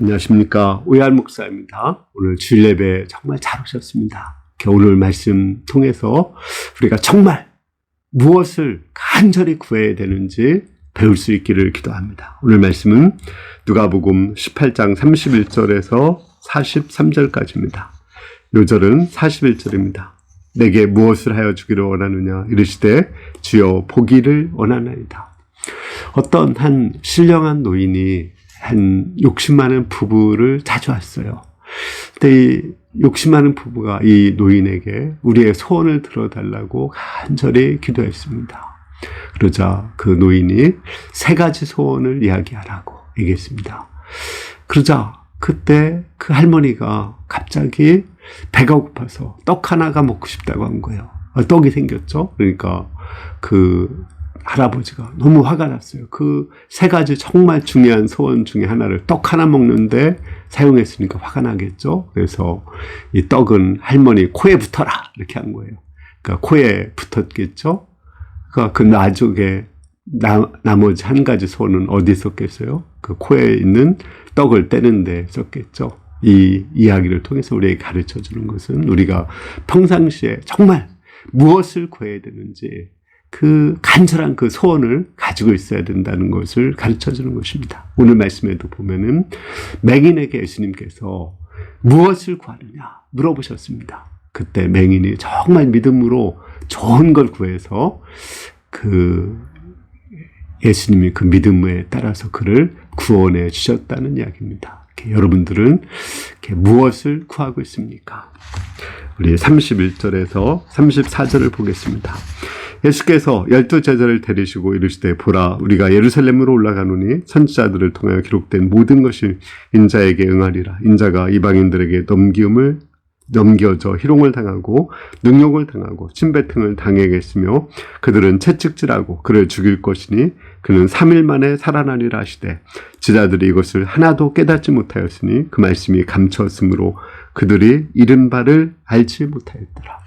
안녕하십니까. 오얄 목사입니다. 오늘 주일 예배 정말 잘 오셨습니다. 오늘 말씀 통해서 우리가 정말 무엇을 간절히 구해야 되는지 배울 수 있기를 기도합니다. 오늘 말씀은 누가복음 18장 31절에서 43절까지입니다. 요절은 41절입니다. 내게 무엇을 하여 주기를 원하느냐 이르시되 주여 보기를 원하나이다. 어떤 한 신령한 노인이 한 욕심 많은 부부를 자주 왔어요. 근데 이 욕심 많은 부부가 이 노인에게 우리의 소원을 들어달라고 간절히 기도했습니다. 그러자 그 노인이 세 가지 소원을 이야기하라고 얘기했습니다. 그러자 그때 그 할머니가 갑자기 배가 고파서 떡 하나가 먹고 싶다고 한 거예요. 아, 떡이 생겼죠? 그러니까 그 할아버지가 너무 화가 났어요. 그 세 가지 정말 중요한 소원 중에 하나를 떡 하나 먹는데 사용했으니까 화가 나겠죠. 그래서 이 떡은 할머니 코에 붙어라 이렇게 한 거예요. 그러니까 코에 붙었겠죠. 그러니까 그 나중에 나, 나머지 한 가지 소원은 어디 있었겠어요? 그 코에 있는 떡을 떼는데 썼겠죠. 이 이야기를 통해서 우리에게 가르쳐 주는 것은 우리가 평상시에 정말 무엇을 구해야 되는지 그 간절한 그 소원을 가지고 있어야 된다는 것을 가르쳐 주는 것입니다. 오늘 말씀에도 보면은 맹인에게 예수님께서 무엇을 구하느냐 물어보셨습니다. 그때 맹인이 정말 믿음으로 좋은 걸 구해서 그 예수님이 그 믿음에 따라서 그를 구원해 주셨다는 이야기입니다. 여러분들은 무엇을 구하고 있습니까? 우리 31절에서 34절을 보겠습니다. 예수께서 열두 제자를 데리시고 이르시되 보라 우리가 예루살렘으로 올라가노니 선지자들을 통하여 기록된 모든 것이 인자에게 응하리라 인자가 이방인들에게 넘기움을 넘겨져 희롱을 당하고 능욕을 당하고 침뱉음을 당하겠으며 그들은 채찍질하고 그를 죽일 것이니 그는 3일 만에 살아나리라 하시되 지자들이 이것을 하나도 깨닫지 못하였으니 그 말씀이 감추었으므로 그들이 이른 바를 알지 못하였더라.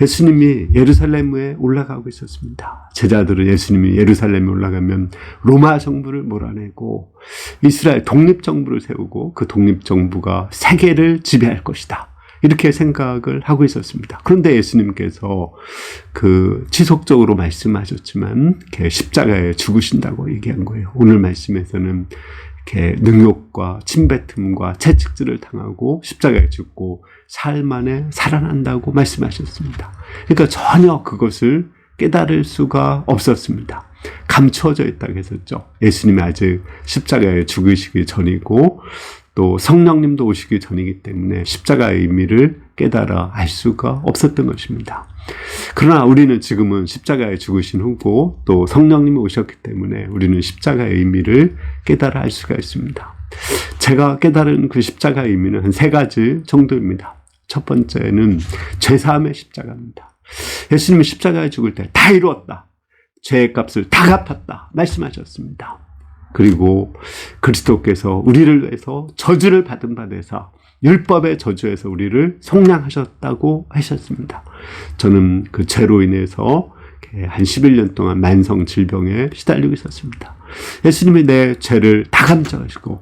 예수님이 예루살렘에 올라가고 있었습니다. 제자들은 예수님이 예루살렘에 올라가면 로마 정부를 몰아내고 이스라엘 독립정부를 세우고 그 독립정부가 세계를 지배할 것이다. 이렇게 생각을 하고 있었습니다. 그런데 예수님께서 그 지속적으로 말씀하셨지만 십자가에 죽으신다고 얘기한 거예요. 오늘 말씀에서는 이렇게 능욕과 침뱉음과 채찍질을 당하고 십자가에 죽고 살 만에 살아난다고 말씀하셨습니다. 그러니까 전혀 그것을 깨달을 수가 없었습니다. 감춰져 있다고 했었죠. 예수님이 아직 십자가에 죽으시기 전이고 또 성령님도 오시기 전이기 때문에 십자가의 의미를 깨달아 알 수가 없었던 것입니다. 그러나 우리는 지금은 십자가에 죽으신 후고 또 성령님이 오셨기 때문에 우리는 십자가의 의미를 깨달아 알 수가 있습니다. 제가 깨달은 그 십자가의 의미는 한 세 가지 정도입니다. 첫 번째는 죄사함의 십자가입니다. 예수님이 십자가에 죽을 때 다 이루었다. 죄의 값을 다 갚았다. 말씀하셨습니다. 그리고 그리스도께서 우리를 위해서 저주를 받은 바 되사 율법의 저주에서 우리를 성량하셨다고 하셨습니다. 저는 그 죄로 인해서 한 11년 동안 만성 질병에 시달리고 있었습니다. 예수님이 내 죄를 다 감당하시고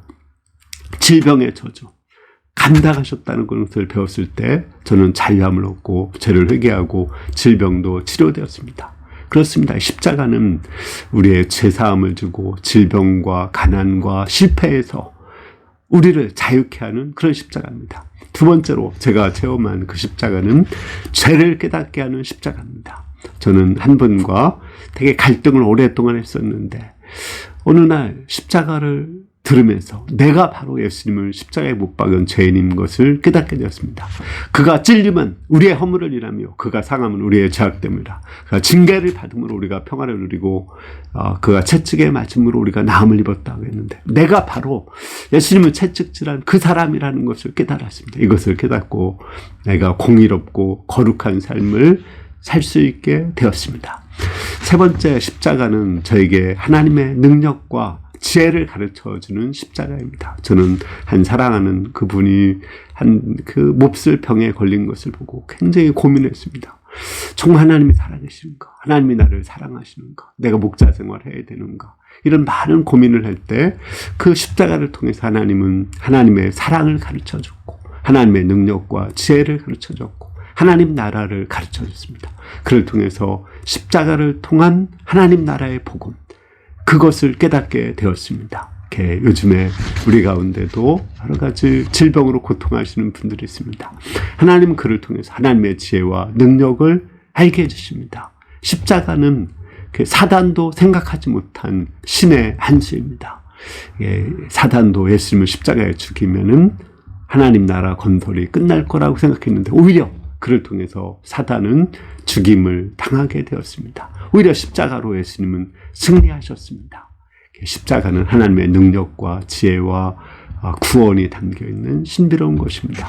질병의 저주 감당하셨다는 것을 배웠을 때 저는 자유함을 얻고 죄를 회개하고 질병도 치료되었습니다. 그렇습니다. 십자가는 우리의 죄사함을 주고 질병과 가난과 실패에서 우리를 자유케 하는 그런 십자가입니다. 두 번째로 제가 체험한 그 십자가는 죄를 깨닫게 하는 십자가입니다. 저는 한 분과 되게 갈등을 오랫동안 했었는데 어느 날 십자가를 들으면서 내가 바로 예수님을 십자가에 못 박은 죄인인 것을 깨닫게 되었습니다. 그가 찔림은 우리의 허물을 일하며 그가 상함은 우리의 죄악됨이라. 그가 징계를 받음으로 우리가 평화를 누리고 어, 그가 채찍에 맞음으로 우리가 나음을 입었다고 했는데 내가 바로 예수님을 채찍질한 그 사람이라는 것을 깨달았습니다. 이것을 깨닫고 내가 공의롭고 거룩한 삶을 살 수 있게 되었습니다. 세 번째 십자가는 저에게 하나님의 능력과 지혜를 가르쳐 주는 십자가입니다. 저는 한 사랑하는 그분이 한 그 몹쓸 병에 걸린 것을 보고 굉장히 고민했습니다. 정말 하나님이 살아계시는가? 하나님이 나를 사랑하시는가? 내가 목자 생활 해야 되는가? 이런 많은 고민을 할 때 그 십자가를 통해서 하나님은 하나님의 사랑을 가르쳐 줬고 하나님의 능력과 지혜를 가르쳐 줬고 하나님 나라를 가르쳐 줬습니다. 그를 통해서 십자가를 통한 하나님 나라의 복음 그것을 깨닫게 되었습니다. 이렇게 요즘에 우리 가운데도 여러 가지 질병으로 고통하시는 분들이 있습니다. 하나님은 그를 통해서 하나님의 지혜와 능력을 알게 해주십니다. 십자가는 그 사단도 생각하지 못한 신의 한수입니다. 예, 사단도 예수님을 십자가에 죽이면은 하나님 나라 건설이 끝날 거라고 생각했는데 오히려 그를 통해서 사단은 죽임을 당하게 되었습니다. 오히려 십자가로 예수님은 승리하셨습니다. 십자가는 하나님의 능력과 지혜와 아, 구원이 담겨 있는 신비로운 것입니다.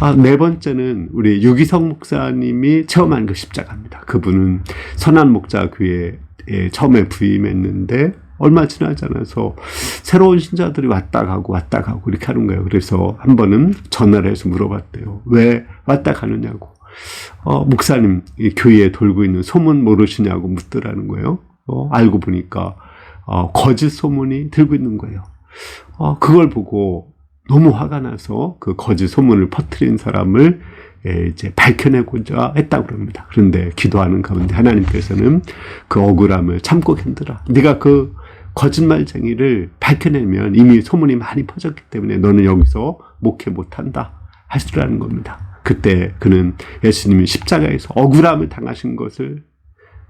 아, 네 번째는 우리 유기성 목사님이 체험한 그 십자가입니다. 그분은 선한 목자 교회에 처음에 부임했는데 얼마 지나지 않아서 새로운 신자들이 왔다 가고 왔다 가고 이렇게 하는 거예요. 그래서 한 번은 전화를 해서 물어봤대요. 왜 왔다 가느냐고. 어, 목사님, 이 교회에 돌고 있는 소문 모르시냐고 묻더라는 거예요. 어, 알고 보니까 어, 거짓 소문이 들고 있는 거예요. 어, 그걸 보고 너무 화가 나서 그 거짓 소문을 퍼뜨린 사람을 예, 이제 밝혀내고자 했다고 그럽니다. 그런데 기도하는 가운데 하나님께서는 그 억울함을 참고 견디라. 네가 그 거짓말쟁이를 밝혀내면 이미 소문이 많이 퍼졌기 때문에 너는 여기서 목회 못한다. 하시라는 겁니다. 그때 그는 예수님이 십자가에서 억울함을 당하신 것을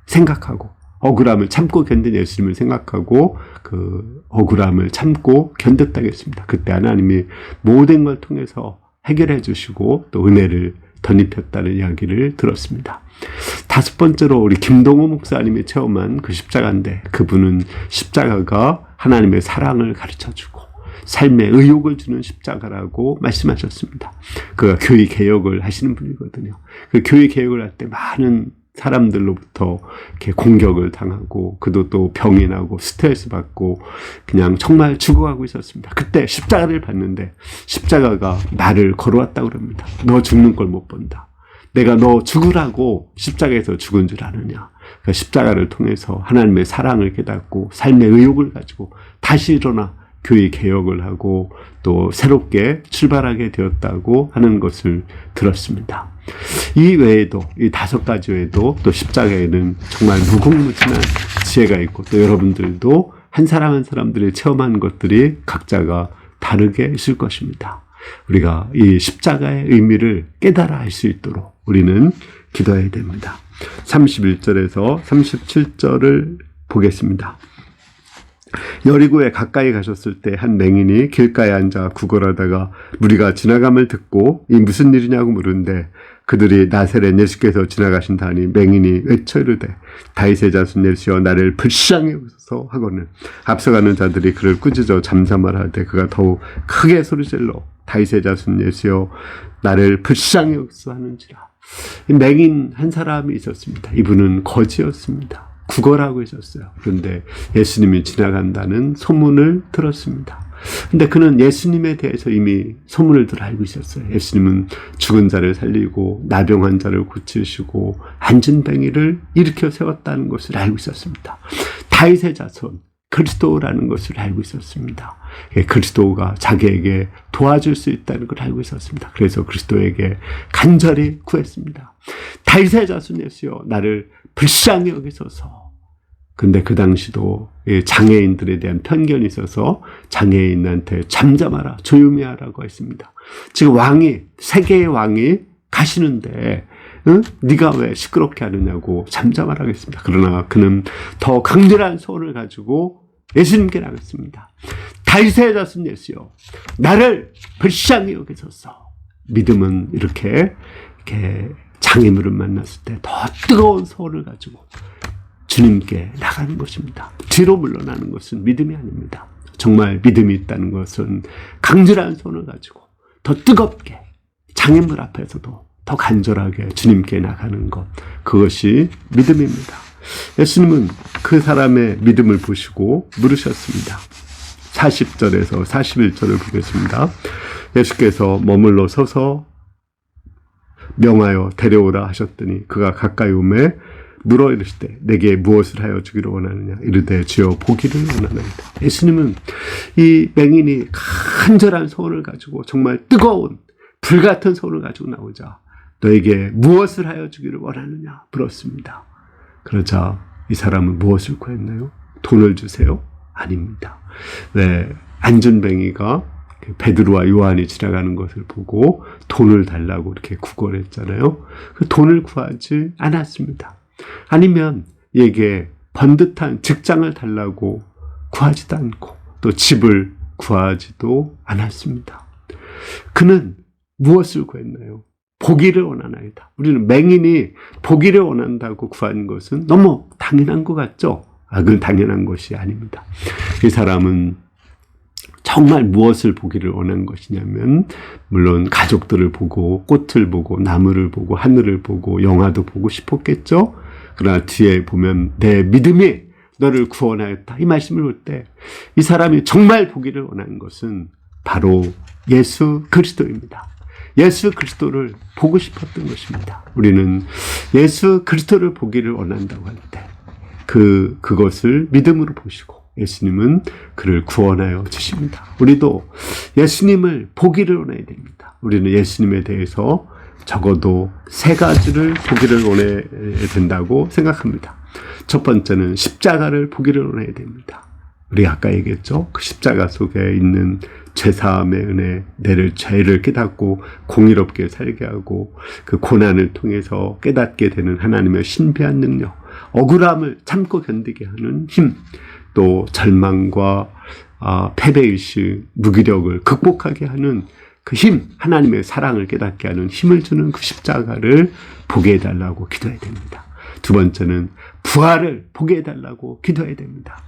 생각하고 억울함을 참고 견딘 예수님을 생각하고 그 억울함을 참고 견뎠다겠습니다. 그때 하나님이 모든 걸 통해서 해결해 주시고 또 은혜를 덧입혔다는 이야기를 들었습니다. 다섯 번째로 우리 김동호 목사님이 체험한 그 십자가인데 그분은 십자가가 하나님의 사랑을 가르쳐 주고 삶의 의욕을 주는 십자가라고 말씀하셨습니다. 그가 교회 개혁을 하시는 분이거든요. 그 교회 개혁을 할 때 많은 사람들로부터 이렇게 공격을 당하고 그도 또 병이 나고 스트레스 받고 그냥 정말 죽어가고 있었습니다. 그때 십자가를 봤는데 십자가가 나를 걸어왔다고 그럽니다. 너 죽는 걸 못 본다. 내가 너 죽으라고 십자가에서 죽은 줄 아느냐. 그 십자가를 통해서 하나님의 사랑을 깨닫고 삶의 의욕을 가지고 다시 일어나 교회 개혁을 하고 또 새롭게 출발하게 되었다고 하는 것을 들었습니다. 이 외에도 이 다섯 가지 외에도 또 십자가에는 정말 무궁무진한 지혜가 있고 또 여러분들도 한 사람 한 사람들이 체험한 것들이 각자가 다르게 있을 것입니다. 우리가 이 십자가의 의미를 깨달아 알 수 있도록 우리는 기도해야 됩니다. 31절에서 37절을 보겠습니다. 여리고에 가까이 가셨을 때 한 맹인이 길가에 앉아 구걸하다가 무리가 지나감을 듣고 이 무슨 일이냐고 물은데 그들이 나세렛 예수께서 지나가신다니 맹인이 외쳐 이르되 다윗의 자손 예수여 나를 불쌍히 여기소서 하고는 앞서가는 자들이 그를 꾸짖어 잠잠하되 그가 더욱 크게 소리질러 다윗의 자손 예수여 나를 불쌍히 여기소 하는지라 맹인 한 사람이 있었습니다. 이분은 거지였습니다. 구걸하고 있었어요. 그런데 예수님이 지나간다는 소문을 들었습니다. 근데 그는 예수님에 대해서 이미 소문을 들어 알고 있었어요. 예수님은 죽은 자를 살리고 나병한 자를 고치시고 안진뱅이를 일으켜 세웠다는 것을 알고 있었습니다. 다윗의 자손 그리스도라는 것을 알고 있었습니다. 예, 그리스도가 자기에게 도와줄 수 있다는 걸 알고 있었습니다. 그래서 그리스도에게 간절히 구했습니다. 다윗의 자손 예수여 나를 불쌍히 여기소서. 근데 그 당시도 장애인들에 대한 편견이 있어서 장애인한테 잠잠하라, 조용히 하라고 했습니다. 지금 왕이, 세계의 왕이 가시는데, 응? 네가 왜 시끄럽게 하느냐고 잠잠하라고 했습니다. 그러나 그는 더 강렬한 소원을 가지고 예수님께 나갔습니다. 다윗의 자손 예수여, 나를 불쌍히 여기소서. 믿음은 이렇게, 이렇게 장애물을 만났을 때 더 뜨거운 소원을 가지고 주님께 나가는 것입니다. 뒤로 물러나는 것은 믿음이 아닙니다. 정말 믿음이 있다는 것은 강렬한 손을 가지고 더 뜨겁게 장애물 앞에서도 더 간절하게 주님께 나가는 것. 그것이 믿음입니다. 예수님은 그 사람의 믿음을 보시고 물으셨습니다. 40절에서 41절을 보겠습니다. 예수께서 머물러 서서 명하여 데려오라 하셨더니 그가 가까이 오매 물어 이르실 때 내게 무엇을 하여 주기를 원하느냐 이르되 주여 보기를 원하나이다. 예수님은 이 맹인이 간절한 소원을 가지고 정말 뜨거운 불같은 소원을 가지고 나오자 너에게 무엇을 하여 주기를 원하느냐 물었습니다. 그러자 이 사람은 무엇을 구했나요? 돈을 주세요? 아닙니다. 왜 안전뱅이가 그 베드로와 요한이 지나가는 것을 보고 돈을 달라고 이렇게 구걸했잖아요. 그 돈을 구하지 않았습니다. 아니면 얘게 번듯한 직장을 달라고 구하지도 않고 또 집을 구하지도 않았습니다. 그는 무엇을 구했나요? 보기를 원하나이다. 우리는 맹인이 보기를 원한다고 구한 것은 너무 당연한 것 같죠? 아, 그건 당연한 것이 아닙니다. 이 사람은 정말 무엇을 보기를 원한 것이냐면, 물론 가족들을 보고, 꽃을 보고, 나무를 보고, 하늘을 보고, 영화도 보고 싶었겠죠? 그러나 뒤에 보면 내 믿음이 너를 구원하였다. 이 말씀을 볼 때, 이 사람이 정말 보기를 원한 것은 바로 예수 그리스도입니다. 예수 그리스도를 보고 싶었던 것입니다. 우리는 예수 그리스도를 보기를 원한다고 할 때, 그, 그것을 믿음으로 보시고, 예수님은 그를 구원하여 주십니다. 우리도 예수님을 보기를 원해야 됩니다. 우리는 예수님에 대해서 적어도 세 가지를 보기를 원해야 된다고 생각합니다. 첫 번째는 십자가를 보기를 원해야 됩니다. 우리 아까 얘기했죠? 그 십자가 속에 있는 죄사함의 은혜, 내를 죄를 깨닫고 공의롭게 살게 하고 그 고난을 통해서 깨닫게 되는 하나님의 신비한 능력, 억울함을 참고 견디게 하는 힘, 또 절망과 아, 패배의식, 무기력을 극복하게 하는 그 힘, 하나님의 사랑을 깨닫게 하는 힘을 주는 그 십자가를 보게 해달라고 기도해야 됩니다. 두 번째는 부활을 보게 해달라고 기도해야 됩니다.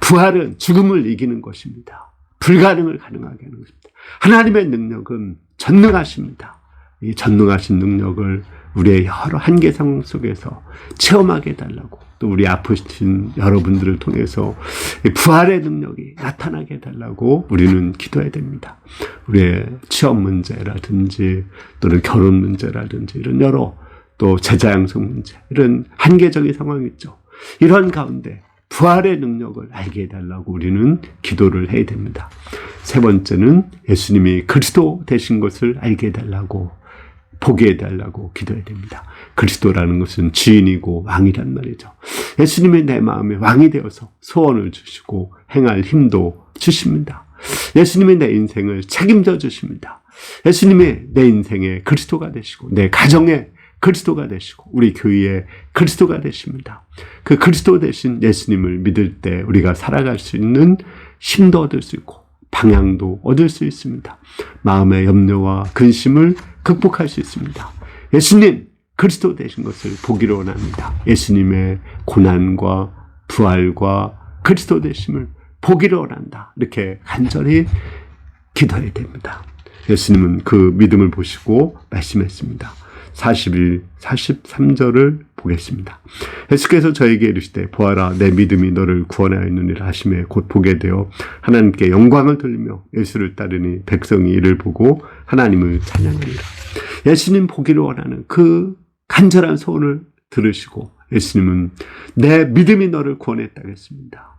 부활은 죽음을 이기는 것입니다. 불가능을 가능하게 하는 것입니다. 하나님의 능력은 전능하십니다. 이 전능하신 능력을 우리의 여러 한계 상황 속에서 체험하게 해달라고 또 우리 아프신 여러분들을 통해서 부활의 능력이 나타나게 해달라고 우리는 기도해야 됩니다. 우리의 취업 문제라든지 또는 결혼 문제라든지 이런 여러 또 제자 양성 문제 이런 한계적인 상황이 있죠. 이런 가운데 부활의 능력을 알게 해달라고 우리는 기도를 해야 됩니다. 세 번째는 예수님이 그리스도 되신 것을 알게 해달라고 보게 해달라고 기도해야 됩니다. 그리스도라는 것은 주인이고 왕이란 말이죠. 예수님이 내 마음에 왕이 되어서 소원을 주시고 행할 힘도 주십니다. 예수님이 내 인생을 책임져 주십니다. 예수님이 내 인생의 그리스도가 되시고 내 가정의 그리스도가 되시고 우리 교회의 그리스도가 되십니다. 그 그리스도 되신 예수님을 믿을 때 우리가 살아갈 수 있는 힘도 얻을 수 있고 방향도 얻을 수 있습니다. 마음의 염려와 근심을 극복할 수 있습니다. 예수님 그리스도 되신 것을 보기를 원합니다. 예수님의 고난과 부활과 그리스도 되심을 보기를 원한다. 이렇게 간절히 기도해야 됩니다. 예수님은 그 믿음을 보시고 말씀했습니다. 41, 43절을 보겠습니다. 예수께서 저에게 이르시되 보아라 내 믿음이 너를 구원하였느니라 하심에 곧 보게 되어 하나님께 영광을 돌리며 예수를 따르니 백성이 이를 보고 하나님을 찬양하니라. 예수님 보기를 원하는 그 간절한 소원을 들으시고 예수님은 내 믿음이 너를 구원했다겠습니다.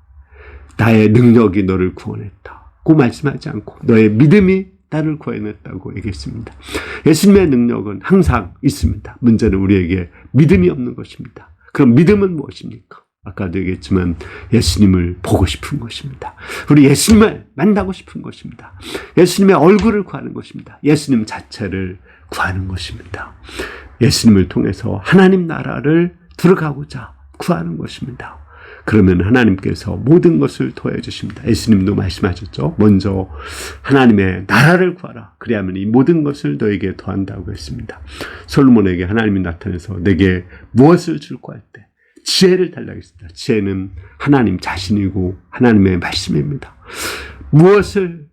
나의 능력이 너를 구원했다고 말씀하지 않고 너의 믿음이 나를 구해냈다고 얘기했습니다. 예수님의 능력은 항상 있습니다. 문제는 우리에게 믿음이 없는 것입니다. 그럼 믿음은 무엇입니까? 아까도 얘기했지만 예수님을 보고 싶은 것입니다. 우리 예수님을 만나고 싶은 것입니다. 예수님의 얼굴을 구하는 것입니다. 예수님 자체를 구하는 것입니다. 예수님을 통해서 하나님 나라를 들어가고자 구하는 것입니다. 그러면 하나님께서 모든 것을 도와해 주십니다. 예수님도 말씀하셨죠. 먼저 하나님의 나라를 구하라. 그리하면 이 모든 것을 너에게 더한다고 했습니다. 솔로몬에게 하나님이 나타나서 내게 무엇을 줄까 할때 지혜를 달라고 했습니다. 지혜는 하나님 자신이고 하나님의 말씀입니다. 무엇을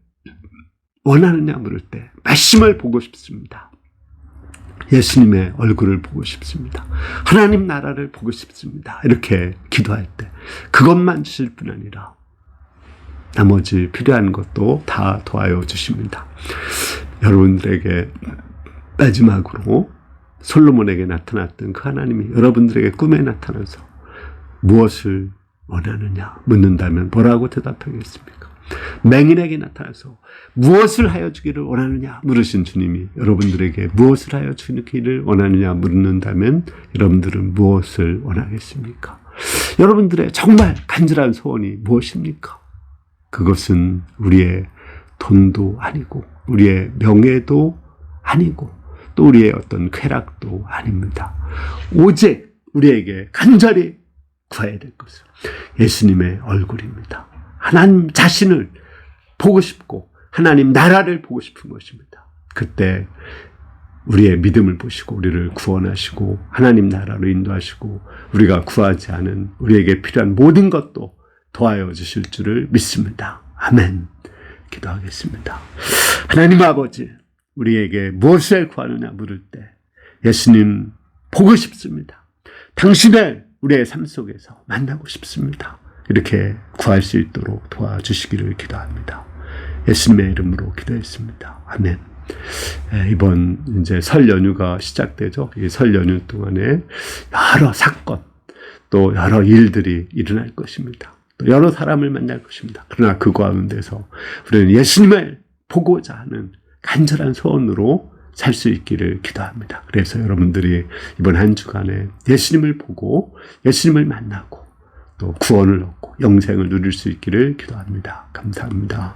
원하느냐 물을 때 말씀을 보고 싶습니다. 예수님의 얼굴을 보고 싶습니다. 하나님 나라를 보고 싶습니다. 이렇게 기도할 때 그것만 주실 뿐 아니라 나머지 필요한 것도 다 도와여 주십니다. 여러분들에게 마지막으로 솔로몬에게 나타났던 그 하나님이 여러분들에게 꿈에 나타나서 무엇을 원하느냐 묻는다면 뭐라고 대답하겠습니까? 맹인에게 나타나서 무엇을 하여 주기를 원하느냐 물으신 주님이 여러분들에게 무엇을 하여 주기를 원하느냐 묻는다면 여러분들은 무엇을 원하겠습니까? 여러분들의 정말 간절한 소원이 무엇입니까? 그것은 우리의 돈도 아니고 우리의 명예도 아니고 또 우리의 어떤 쾌락도 아닙니다. 오직 우리에게 간절히 구해야 될 것은 예수님의 얼굴입니다. 하나님 자신을 보고 싶고 하나님 나라를 보고 싶은 것입니다. 그때 우리의 믿음을 보시고 우리를 구원하시고 하나님 나라로 인도하시고 우리가 구하지 않은 우리에게 필요한 모든 것도 도와여 주실 줄을 믿습니다. 아멘. 기도하겠습니다. 하나님 아버지, 우리에게 무엇을 구하느냐 물을 때 예수님 보고 싶습니다. 당신을 우리의 삶 속에서 만나고 싶습니다. 이렇게 구할 수 있도록 도와주시기를 기도합니다. 예수님의 이름으로 기도했습니다. 아멘. 예, 이번 이제 설 연휴가 시작되죠. 이 설 연휴 동안에 여러 사건, 또 여러 일들이 일어날 것입니다. 또 여러 사람을 만날 것입니다. 그러나 그 가운데서 우리는 예수님을 보고자 하는 간절한 소원으로 살 수 있기를 기도합니다. 그래서 여러분들이 이번 한 주간에 예수님을 보고 예수님을 만나고 또 구원을 얻고 영생을 누릴 수 있기를 기도합니다. 감사합니다.